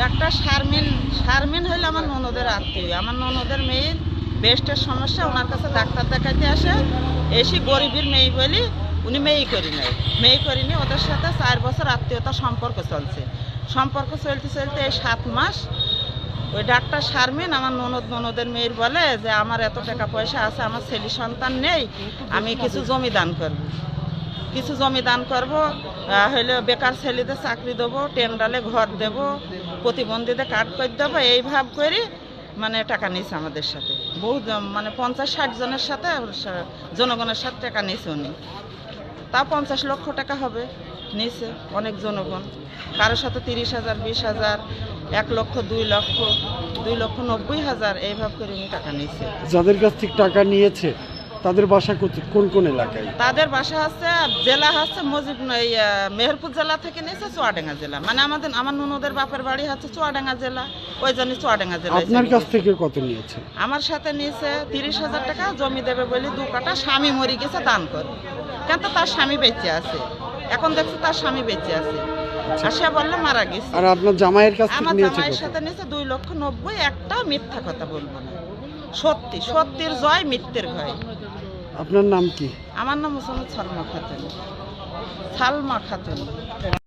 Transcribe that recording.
Doctor Sharmin Sharmin হইল আমার ননদের আত্মীয়। আমার ননদের মেয়ের বেস্টের সমস্যা, ওনার কাছে ডাক্তার দেখাইতে আসে। এসে গরিবের মেয়ে বলি, উনি মেয়ে করি নাই। মেয়ে করিনি ওদের সাথে চার বছর আত্মীয়তা সম্পর্ক চলছে। সম্পর্ক চলতে চলতে এই সাত মাস, ওই ডাক্তার শারমিন আমার ননদ, ননদের মেয়ের বলে যে, আমার এত টাকা পয়সা আছে, আমার ছেলে সন্তান নেই, আমি কিছু জমি দান করব। কিছু জমি দান করব হইলে বেকার ছেলেদের চাকরি দেবো, টেন্ডালে ঘর দেব, প্রতিবন্ধীদের কার্ড করে দেবো, এই ভাব করে মানে টাকা নিয়েছে আমাদের সাথে। বহু মানে পঞ্চাশ ষাট জনের সাথে জনগণের সাথে টাকা নিয়েছে উনি। তা পঞ্চাশ লক্ষ টাকা হবে, নিয়েছে অনেক জনগণ। কারোর সাথে তিরিশ হাজার, বিশ হাজার, এক লক্ষ, দুই লক্ষ দুই লক্ষ নব্বই হাজার এইভাবে করে উনি টাকা নিয়েছে। যাদের কাছ থেকে টাকা নিয়েছে তাদের বাসা কোন কোন এলাকায়? তাদের বাসা হচ্ছে জেলা হচ্ছে মজিব মেহেরপুর জেলা থেকে নিয়েছে চুয়াডাঙ্গা জেলা। মানে আমাদের আমার ননদের বাপের বাড়ি হচ্ছে চুয়াডাঙ্গা জেলা ওই জন্য চুয়াডাঙ্গা জেলা আপনার কাছ থেকে কত নিয়েছে? আমার সাথে নিয়েছে তিরিশ হাজার টাকা জমি দেবে বলে দু কাটা স্বামী মরে গেছে দান করে। কেন তো তার স্বামী বেঁচে আছে? এখন দেখছি তার স্বামী বেঁচে আছে। আর সে বললে মারা গেছে। আর আপনার জামাইয়ের কাছ থেকে নিয়েছে আমার জামাইয়ের সাথে নিয়েছে দুই লক্ষ নব্বই একটা মিথ্যা কথা বলব না। সত্যি সত্যির জয় মিথ্যের ভয়। আপনার নাম কি? আমার নাম মোসাম্মদ সালমা খাতুন। সালমা খাতুন।